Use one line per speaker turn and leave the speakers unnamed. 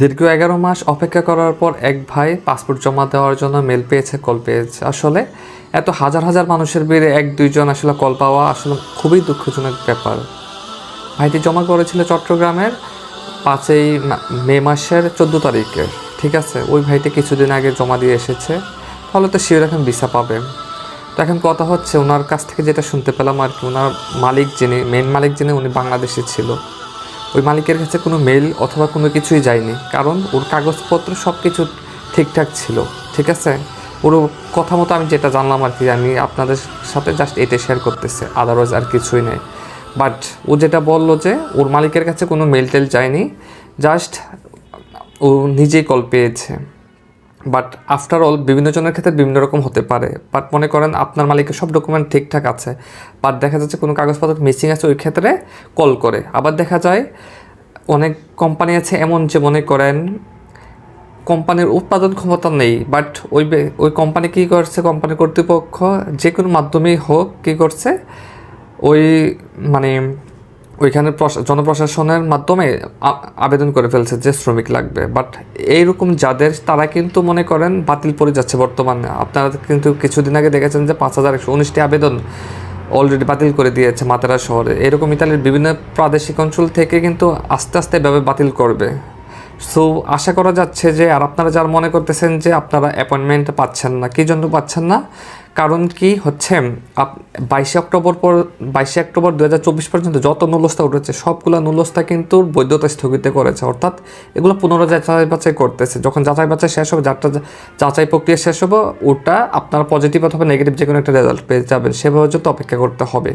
দীর্ঘ এগারো মাস অপেক্ষা করার পর এক ভাই পাসপোর্ট জমা দেওয়ার জন্য মেল পেয়েছে, কল পেয়েছে। আসলে এত হাজার হাজার মানুষের ভিড়ে এক দুইজন আসলে কল পাওয়া আসলে খুবই দুঃখজনক ব্যাপার। ভাইটি জমা করেছিল চট্টগ্রামের পাঁচই মে মাসের চোদ্দ তারিখে, ঠিক আছে? ওই ভাইটি কিছুদিন আগে জমা দিয়ে এসেছে, ফলে তো শিওর এখন ভিসা পাবে। তো এখন কথা হচ্ছে, ওনার কাছ থেকে যেটা শুনতে পেলাম আর কি, ওনার মালিক যিনি মেন মালিক যিনি, উনি বাংলাদেশে ছিল। ওই মালিকের কাছে কোনো মেল অথবা কোনো কিছুই যায়নি, কারণ ওর কাগজপত্র সব কিছু ঠিকঠাক ছিল, ঠিক আছে? ওর কথা মতো আমি যেটা জানলাম আর কি, আমি আপনাদের সাথে জাস্ট এটা শেয়ার করতেছে আদারওয়াইজ আর কিছুই নেই। বাট ও যেটা বলল যে ওর মালিকের কাছে কোনো মেল টেল যায়নি জাস্ট ও নিজেই কল পেয়েছে। বাট আফটার অল বিভিন্ন জনের ক্ষেত্রে বিভিন্ন রকম হতে পারে। বাট মনে করেন আপনার মালিকের সব ডকুমেন্ট ঠিকঠাক আছে। বাট দেখা যাচ্ছে কোনো কাগজপত্র মিসিং আছে, ওই ক্ষেত্রে কল করে। আবার দেখা যায়, অনেক কোম্পানি আছে এমন যে মনে করেন কোম্পানির উৎপাদন ক্ষমতা নেই। বাট ওই ওই কোম্পানি কী করছে? কোম্পানি কর্তৃপক্ষ যে কোনো মাধ্যমেই হোক, কী করছে? ওই মানে ওইখানে প্রশা- জনপ্রশাসনের মাধ্যমে আবেদন করে ফেলছে যে শ্রমিক লাগবে। বাট এইরকম যাদের, তারা কিন্তু মনে করেন বাতিল পড়ে যাচ্ছে বর্তমানে। আপনারা কিন্তু কিছুদিন আগে দেখেছেন যে পাঁচ হাজার একশো উনিশটি আবেদন অলরেডি বাতিল করে দিয়েছে মাতারা শহরে। এরকম ইতালির বিভিন্ন প্রাদেশিক অঞ্চল থেকে কিন্তু আস্তে আস্তে এভাবে বাতিল করবে। সো আশা করা যাচ্ছে যে, আর আপনারা যারা মনে করতেছেন যে আপনারা অ্যাপয়েন্টমেন্ট পাচ্ছেন না, কী জন্য পাচ্ছেন না? কারণ কি হচ্ছে বাইশে অক্টোবর পর, বাইশে অক্টোবর দু হাজার চব্বিশ পর্যন্ত যত নুলস্তা উঠেছে, সবগুলো নুলস্তা কিন্তু বৈধতা স্থগিত করেছে। অর্থাৎ এগুলো পুনরায় যাচাই বাছাই করতেছে। যখন যাচাই বাছাই শেষ হবে যারটা যাচাই প্রক্রিয়া শেষ হবে, ওটা আপনার পজিটিভ অথবা নেগেটিভ যে কোনো একটা রেজাল্ট পেয়ে যাবেন। সেভাবে যত অপেক্ষা করতে হবে।